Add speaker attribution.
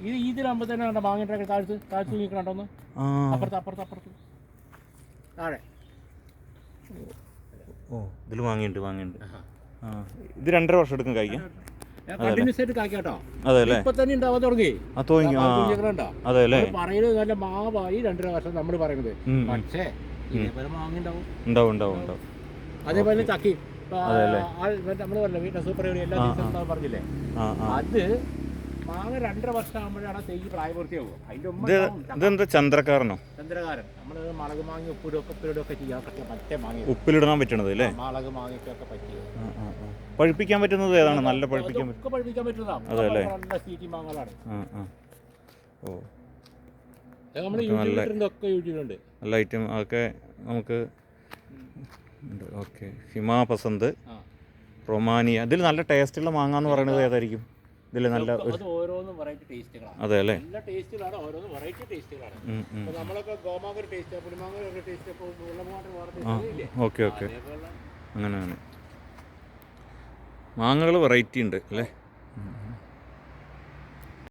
Speaker 1: ഇത് ഇതിലാകുമ്പോൾ തന്നെ കണ്ട മാങ്ങിട്ടൊക്കെ താഴ്ത്ത് താഴ്ത്ത് നീക്കണോന്ന്
Speaker 2: ആ.
Speaker 1: അപ്പുറത്ത് അപ്പുറത്ത് അപ്പുറത്ത്. താഴെ.
Speaker 2: ഓ ഇതിൽ വാങ്ങിയുണ്ട് വാങ്ങിയുണ്ട് ആ ഇത് രണ്ടര വർഷം എടുക്കും കഴിക്കാൻ
Speaker 1: കണ്ടിന്യൂസ് ആയിട്ട് ഇപ്പൊ തന്നെ ഉണ്ടാവാൻ തുടങ്ങി. പറയുന്നത് നല്ല മാവായി രണ്ടര വർഷം നമ്മൾ പറയുന്നത്. പക്ഷേ ഇതേപോലെ മാങ്ങ
Speaker 2: ഉണ്ടാവും. ഉണ്ടാവും ഉണ്ടാവും
Speaker 1: അതേപോലെ ചക്കി.
Speaker 2: നമ്മൾ
Speaker 1: നമ്മൾ പറഞ്ഞില്ലേ എല്ലാ പറഞ്ഞില്ലേ? അത് മാങ്ങ രണ്ടര വർഷം ആകുമ്പോഴാണ് തെയ്യ് പ്രായപൂർത്തിയാവും അതിന്റെ ചക്ക.
Speaker 2: ഇതെന്താ ചന്ദ്രക്കാരനോ?
Speaker 1: ചന്ദ്രകാരൻ. നമ്മൾ മുളക് മാങ്ങ ഉപ്പിടും ഉപ്പിടും ഒക്കെ ചെയ്യാൻ പറ്റിയ മറ്റേ മാങ്ങ
Speaker 2: ഉപ്പിലിടാൻ പറ്റണത് അല്ലേ?
Speaker 1: മുളക് മാങ്ങയ്ക്കൊക്കെ പറ്റിയത്.
Speaker 2: പഴുപ്പിക്കാൻ പറ്റുന്നത് ഏതാണ്? നല്ല പഴുപ്പിക്കാൻ പറ്റും
Speaker 1: ഒക്കെ പഴിപ്പിക്കാൻ പറ്റുന്നതാണ്
Speaker 2: അതെ അല്ലേ?
Speaker 1: നല്ല സീറ്റി മാങ്ങകളാണ്.
Speaker 2: ഓ.
Speaker 1: നമ്മൾ
Speaker 2: ഒക്കെ
Speaker 1: യൂട്യൂബിലുണ്ട് ഒക്കെ
Speaker 2: നല്ല ഐറ്റം അതൊക്കെ നമുക്ക് ഓക്കെ. ഹിമാ പസന്ത് റൊമാനിയ. ഇതിൽ നല്ല ടേസ്റ്റുള്ള മാങ്ങ എന്ന് പറയുന്നത് ഏതായിരിക്കും? ഇതിൽ നല്ല
Speaker 1: അത് ഓരോന്നും വെറൈറ്റി ടേസ്റ്റുകളാണ്
Speaker 2: അതെ അല്ലേ?
Speaker 1: ടേസ്റ്റുകളാണ് ഓരോന്നും വെറൈറ്റി ടേസ്റ്റുകളാണ്
Speaker 2: ഉം, ഉം.
Speaker 1: നമ്മളൊക്കെ ടേസ്റ്റ് ഒരു ടേസ്റ്റ് വേറെ
Speaker 2: ഓക്കെ ഓക്കെ
Speaker 1: അങ്ങനെ
Speaker 2: അങ്ങനെയാണ്. മാങ്ങകൾ വെറൈറ്റി ഉണ്ട് അല്ലേ?